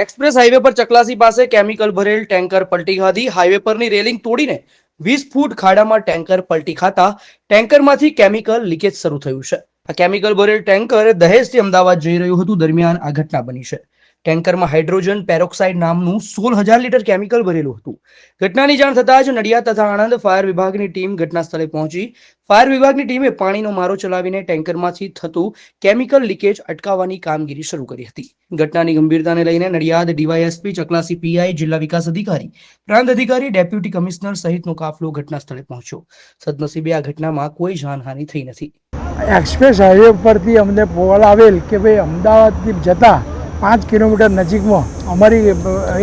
Express highway પર ચકલાસી પાસે chemical ભરેલ ટેન્કર પલટી ખાધી. હાઈવે પરની રેલિંગ તોડીને વીસ ફૂટ ખાડામાં ટેન્કર પલટી ખાતા ટેન્કરમાંથી કેમિકલ લીકેજ શરૂ થયું છે. આ કેમિકલ ભરેલ ટેન્કર દહેજથી અમદાવાદ જઈ રહ્યું હતું. દરમિયાન આ ઘટના બની છે. ટેન્કરમાં હાઇડ્રોજન પેરોક્સાઇડ નામનું સોળ હજાર લીટર કેમિકલ ભરેલું હતું. ઘટનાની જાણ થતાં જ નડિયાદ તથા આણંદ ફાયર વિભાગની ટીમ ઘટના સ્થળે પહોંચી. ફાયર વિભાગની ટીમે પાણીનો મારો ચલાવીને ટેન્કરમાંથી થતું કેમિકલ લીકેજ અટકાવવાની કામગીરી શરૂ કરી હતી. ઘટનાની ગંભીરતાને લઈને નડિયાદ ડીવાયએસપી ચકલાસી પીઆઈ જિલ્લા વિકાસ અધિકારી, પ્રાંત અધિકારી, ડેપ્યુટી કમિશનર સહિતનો કાફલો ઘટના સ્થળે પહોંચ્યો. સદનસીબે આ ઘટનામાં કોઈ જાનહાનિ થઈ નથી. એક્સપ્રેસ હાઈવે પરથી અમને કોલ આવેલ કે ભાઈ અમદાવાદથી જતા પાંચ કિલોમીટર નજીકમાં અમારી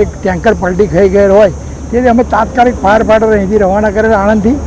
એક ટેન્કર પલટી ખાઈ ગયેલ હોય, તેથી અમે તાત્કાલિક ફાયર ફાઈટર અહીંથી રવાના કરેલ આણંદથી.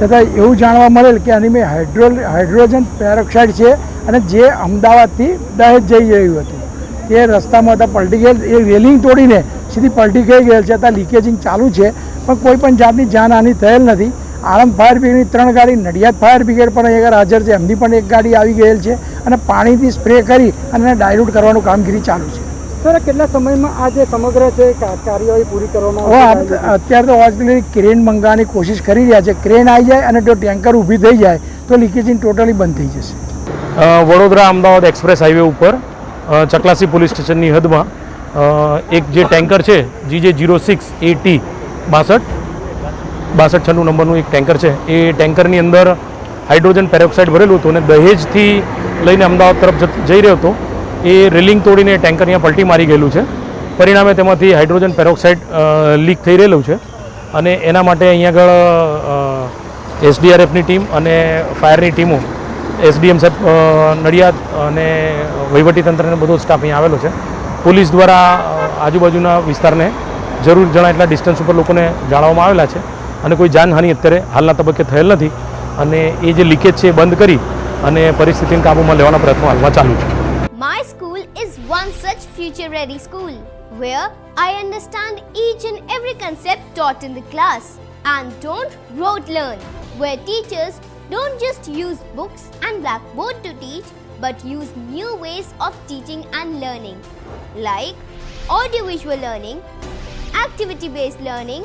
તથા એવું જાણવા મળેલ કે આની મેં હાઇડ્રો હાઇડ્રોજન પેરોક્સાઇડ છે અને જે અમદાવાદથી દહેજ જઈ રહ્યું હતું. તે રસ્તામાં હતા પલટી ગયેલ, એ રેલિંગ તોડીને સીધી પલટી ખાઈ ગયેલ છે. ત્યાં લીકેજિંગ ચાલુ છે, પણ કોઈ પણ જાતની જાનહાનિ થયેલ નથી. આણંદ ફાયર બ્રિગેડની ત્રણ ગાડી નડિયાદ ફાયર બ્રિગેડ પણ અહીંયા હાજર છે. એમની પણ એક ગાડી આવી ગયેલ છે અને પાણીથી સ્પ્રે કરી અને એને ડાયલ્યુટ કરવાનું કામગીરી ચાલુ છે. સર કેટલા સમયમાં આ જે સમગ્ર છે કાર્યવાહી પૂરી કરવામાં હવે અત્યારે તો હોસ્પિટલ ક્રેન મંગાવવાની કોશિશ કરી રહ્યા છે. ક્રેન આવી જાય અને જો ટેન્કર ઊભી થઈ જાય તો લીકેજિંગ ટોટલી બંધ થઈ જશે. વડોદરા અમદાવાદ એક્સપ્રેસ હાઈવે ઉપર ચકલાસી પોલીસ સ્ટેશનની હદમાં એક જે ટેન્કર છે જીજે જીરો સિક્સ એટી બાસઠ બાસઠ છન્નું નંબરનું એક ટેન્કર છે. એ ટેન્કરની અંદર હાઇડ્રોજન પેરોક્સાઇડ ભરેલું હતું અને દહેજથી લઈને અમદાવાદ તરફ જઈ રહ્યો હતો. એ રેલિંગ તોડીને ટેન્કર અહીંયા પલટી મારી ગયેલું છે. પરિણામે તેમાંથી હાઇડ્રોજન પેરોક્સાઇડ લીક થઈ રહેલું છે અને એના માટે અહીંયા આગળ એસડીઆરએફની ટીમ અને ફાયરની ટીમો, એસડીએમ સાહેબ નડિયાદ અને વહીવટીતંત્રને બધો સ્ટાફ અહીંયા આવેલો છે. પોલીસ દ્વારા આજુબાજુના વિસ્તારને જરૂર જણા એટલા ડિસ્ટન્સ ઉપર લોકોને જાણવામાં આવેલા છે. અને કોઈ જાનહાનિ અત્યારે હાલના તબક્કે થયેલ નથી અને એ જે લીકેજ છે બંધ કરી અને પરિસ્થિતિને કાબૂમાં લેવાના પ્રયત્નો હાલમાં ચાલુ છે My school is one such future ready school where I understand each and every concept taught in the class and don't rote learn, where teachers don't just use books and blackboard to teach but use new ways of teaching and learning like audiovisual learning, activity based learning,